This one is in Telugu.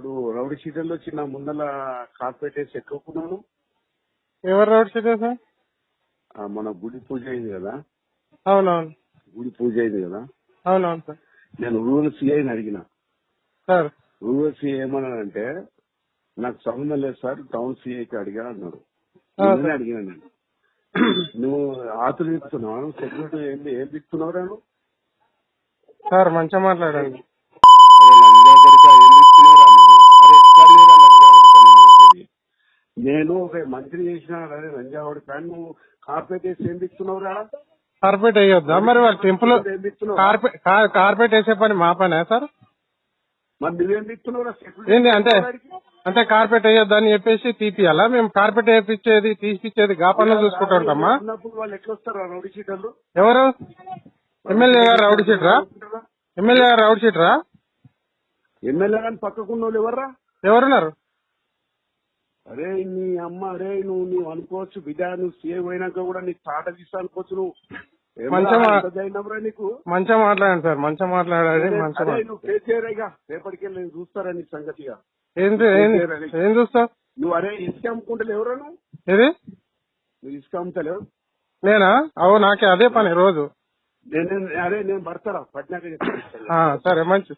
రౌడీ షీటర్లు వచ్చి నా ముందల కార్పెట్ వేసి ఎక్కుకున్నాను ఎవరు రౌడ్ షీట్ సార్? ఆ, మన గుడి పూజ అయింది కదా? అవునవును. గుడి పూజ అయింది కదా? అవునవును సార్. నేను రూరల్ సిఐని అడిగిన. సార్. రూరల్ సిఐ ఏమన్నాడంటే నాకు సంబంధం లేదు సార్ టౌన్ సిఐకి అడిగా అన్నాడు. ఆ, అడిగిన నేను. నువ్వు ఆతులు ఇస్తున్నావు సెక్యూరిటీ ఏం ఏం నువ్వు? సార్ మంచిగా మాట్లాడండి. నేను ఒక మంత్రి చేసిన కొడుక అని నువ్వు కార్పెట్ వేసి ఏం ఇస్తున్నావురా కార్పెట్ వేయొద్దా? మరి వాళ్ళ టెంపుల్ కార్పెట్ వేసే పని మా పనే సార్? మరి నువ్వేం ఇస్తున్నావురా ఏంటి అంటే అంటే కార్పెట్ వేయొద్దా అని చెప్పేసి తీపియాలా? మేము కార్పెట్ వేపించేది తీసిచ్చేది గా పనులు చూసుకుంటూ ఉంటామా ఎవరు? ఎమ్మెల్యే గారు రౌడ్ షీటరా? ఎమ్మెల్యే గారు రౌడ్ షీటరా? ఎమ్మెల్యే కానీ పక్కకున్న వాళ్ళు ఎవర్రా ఎవరున్నారు? అరే నీ అమ్మ అరే నువ్వు నువ్వు అనుకోవచ్చు బిడ్డ నువ్వు సీఎం అయినాక కూడా నీకు తాట తీస్తా అనుకోవచ్చు నువ్వు. మంచిగా మాట్లాడండి సార్ మంచిగా మాట్లాడాలి నువ్వు ఫేస్ చేయరేగా రేపటికి నేను చూస్తారా నీ సంగతిగా ఏం- చూస్తావు? నువ్వు అరే ఇసుక అమ్ముకుంటలేవు ఎవరా నువ్వు? ఇది నువ్వు ఇసుక అమ్ముతలేవు నేనా? అవు నాకే అదే పని రోజు. అరే నేను భర్తరా పట్నాక సరే మంచి.